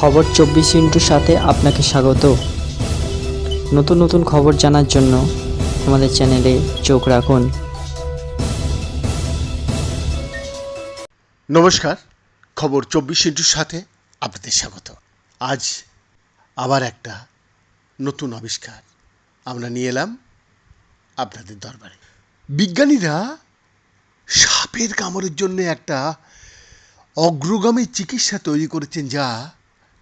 খবর চব্বিশ ইন্টুর সাথে আপনাকে স্বাগত। নতুন নতুন খবর জানার জন্য আমাদের চ্যানেলে চোখ রাখুন। নমস্কার, খবর চব্বিশ ইন্টুর সাথে আপনাদের স্বাগত। আজ আবার একটা নতুন আবিষ্কার আমরা নিয়ে এলাম আপনাদের দরবারে। বিজ্ঞানীরা সাপের কামড়ের জন্য একটা অগ্রগামী চিকিৎসা তৈরি করেছেন যা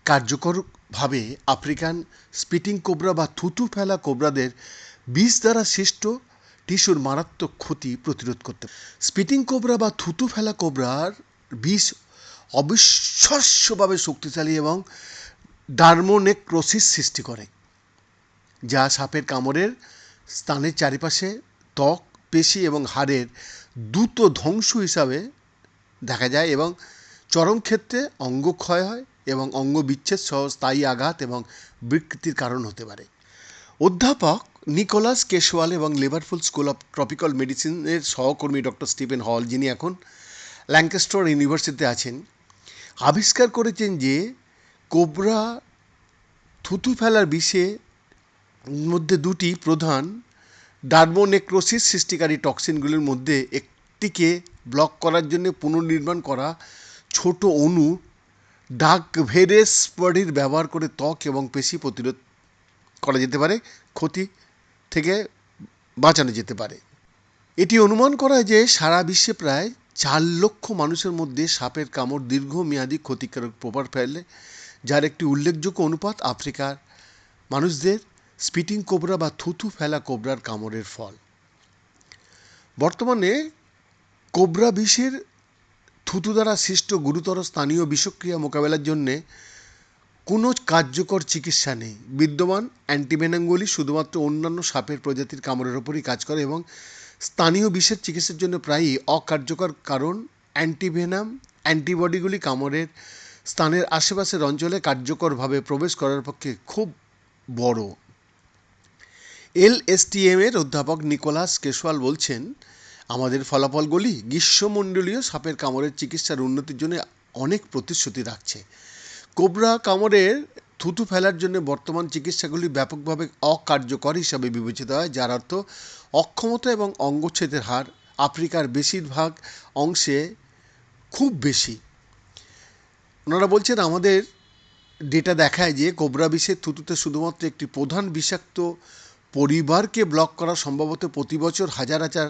কার্যকরভাবে আফ্রিকান স্পিটিং কোবরা বা থুতু ফেলা কোবরাদের বিষ দ্বারা সৃষ্ট টিস্যুর মারাত্মক ক্ষতি প্রতিরোধ করতে স্পিটিং কোবরা বা থুতু ফেলা কোবরার বিষ অবিশ্বাস্যভাবে শক্তিশালী এবং ডার্মোনেক্রোসিস সৃষ্টি করে, যা সাপের কামড়ের স্থানের চারিপাশে ত্বক, পেশি এবং হাড়ের দ্রুত ধ্বংস হিসাবে দেখা যায় এবং চরম ক্ষেত্রে অঙ্গ ক্ষয় হয়। এবং অঙ্গ বিচ্ছেদ সহ স্থায়ী আঘাত এবং বিকৃতির কারণ হতে পারে। অধ্যাপক নিকোলাস কেশওয়াল এবং লিভারপুল স্কুল অফ ট্রপিক্যাল মেডিসিনের সহকর্মী ডক্টর স্টিফেন হল, যিনি এখন ল্যাঙ্কাস্টর ইউনিভার্সিটিতে আছেন, আবিষ্কার করেছেন যে কোবরা থুতু ফেলার বিষে মধ্যে দুটি প্রধান ডার্মোনেক্রোসিস সৃষ্টিকারী টক্সিনগুলির মধ্যে একটিকে ব্লক করার জন্য পুনর্নির্মাণ করা ছোট অণু ডাক ভেরেস বডির ব্যবহার করে ত্বক এবং পেশি প্রতিরোধ করা যেতে পারে, ক্ষতি থেকে বাঁচানো যেতে পারে। এটি অনুমান করা যে সারা বিশ্বে প্রায় চার লক্ষ মানুষের মধ্যে সাপের কামড় দীর্ঘমেয়াদী ক্ষতিকারক প্রভাব ফেলে, যার একটি উল্লেখযোগ্য অনুপাত আফ্রিকার মানুষদের স্পিটিং কোবরা বা থুথু ফেলা কোবরার কামড়ের ফল। বর্তমানে কোবরা বিষের থুতু দ্বারা সৃষ্ট গুরুতর স্থানীয় বিষক্রিয়া মোকাবেলার জন্যে কোনো কার্যকর চিকিৎসা নেই। বিদ্যমান অ্যান্টিভেনামগুলি শুধুমাত্র অন্যান্য সাপের প্রজাতির কামড়ের ওপরই কাজ করে এবং স্থানীয় বিষের চিকিৎসার জন্য প্রায়ই অকার্যকর কারণ অ্যান্টিভেনাম অ্যান্টিবডিগুলি কামড়ের স্থানের আশেপাশের অঞ্চলে কার্যকরভাবে প্রবেশ করার পক্ষে খুব বড়। এলএসটিএম এর অধ্যাপক নিকোলাস কেশওয়াল বলছেন আমাদের ফলাফলগুলি গ্রীষ্মমণ্ডলীয় সাপের কামড়ের চিকিৎসার উন্নতির জন্য অনেক প্রতিশ্রুতি রাখছে। কোবরা কামড়ের থুতু ফেলার জন্য বর্তমান চিকিৎসাগুলি ব্যাপকভাবে অকার্যকর হিসাবে বিবেচিত হয়, যার অর্থ অক্ষমতা এবং অঙ্গচ্ছেদের হার আফ্রিকার বেশিরভাগ অংশে খুব বেশি। ওনারা বলছেন, আমাদের ডেটা দেখায় যে কোবরা বিষের থুতুতে শুধুমাত্র একটি প্রধান বিষাক্ত পরিবারকে ব্লক করা সম্ভবত প্রতি বছর হাজার হাজার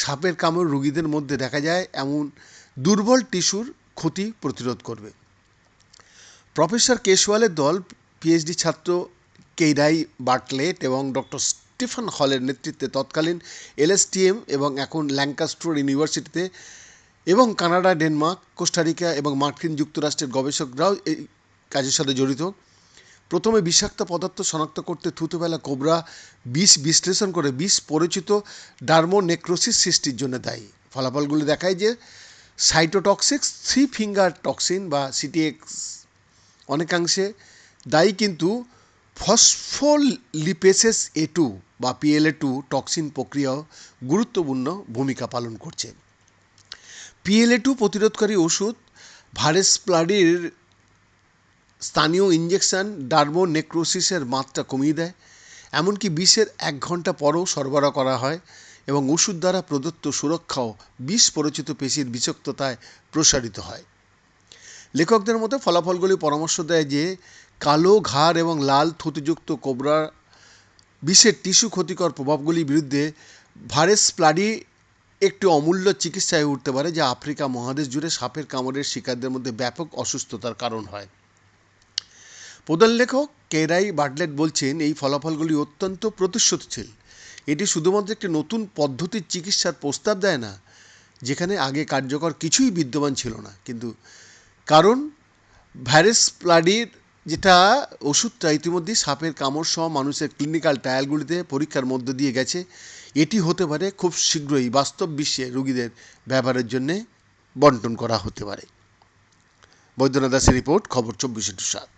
সাপের কামড় রোগীদের মধ্যে দেখা যায়, এমন দুর্বল টিস্যুর ক্ষতি প্রতিরোধ করবে। প্রফেসর কেশওয়ালের দল পিএইচডি ছাত্র কেইরাই বার্টলেট এবং ডক্টর স্টিফেন হলের নেতৃত্বে তৎকালীন এলএসটিএম এবং এখন ল্যাঙ্কাস্টোর ইউনিভার্সিটিতে এবং কানাডা, ডেনমার্ক, কোস্টারিকা এবং মার্কিন যুক্তরাষ্ট্রের গবেষকরাও এই কাজের সাথে জড়িত। প্রথমে বিষাক্ত পদার্থ শনাক্ত করতে থুতুবেলা কোবরা বিষ বিশ্লেষণ করে বিষ পরিচিত ডার্মোনেক্রোসিস সৃষ্টির জন্য দায়ী। ফলাফলগুলি দেখায় যে সাইটোটক্সিক্স থ্রি ফিঙ্গার টক্সিন বা সিটিএক্স অনেকাংশে দায়ী কিন্তু ফসফোলিপেসেস এ টু বা পিএলএ টু টক্সিন প্রক্রিয়াও গুরুত্বপূর্ণ ভূমিকা পালন করছে। পিএলএ টু প্রতিরোধকারী ওষুধ ভাইরাস প্লাডির স্থানীয় ইঞ্জেকশন ডার্মোনেক্রোসিসের মাত্রা কমিয়ে দেয়। এমনকি বিষের এক ঘণ্টা পরও সরবরাহ করা হয় এবং ওষুধ দ্বারা প্রদত্ত সুরক্ষাও বিষ পরিচিত পেশির বিষাক্ততায় প্রসারিত হয়। লেখকদের মতে ফলাফলগুলি পরামর্শ দেয় যে, কালো ঘাড় এবং লাল থুতুযুক্ত কোবরা বিষের টিস্যু ক্ষতিকর প্রভাবগুলির বিরুদ্ধে ভাইরাস প্লাডি একটি অমূল্য চিকিৎসা হয়ে উঠতে পারে, যা আফ্রিকা মহাদেশ জুড়ে সাপের কামড়ের শিকারদের মধ্যে ব্যাপক অসুস্থতার কারণ হয়। প্রধান লেখক কেরাই বাটলেট বলছেন, এই ফলাফলগুলি অত্যন্ত প্রতিশ্রুতিশীল। এটি শুধুমাত্র একটি নতুন পদ্ধতির চিকিৎসার প্রস্তাব দেয় না, যেখানে আগে কার্যকর কিছুই বিদ্যমান ছিল না। কিন্তু কারণ ভাইরাস প্লাডির যেটা ওষুধটা ইতিমধ্যেই সাপের কামড় সহ মানুষের ক্লিনিক্যাল ট্রায়ালগুলিতে পরীক্ষার মধ্য দিয়ে গেছে, এটি হতে পারে খুব শীঘ্রই বাস্তব বিশ্বে রোগীদের ব্যবহারের জন্যে বন্টন করা হতে পারে। বৈদ্যনাথ দাসের রিপোর্ট, খবর চব্বিশ সাত।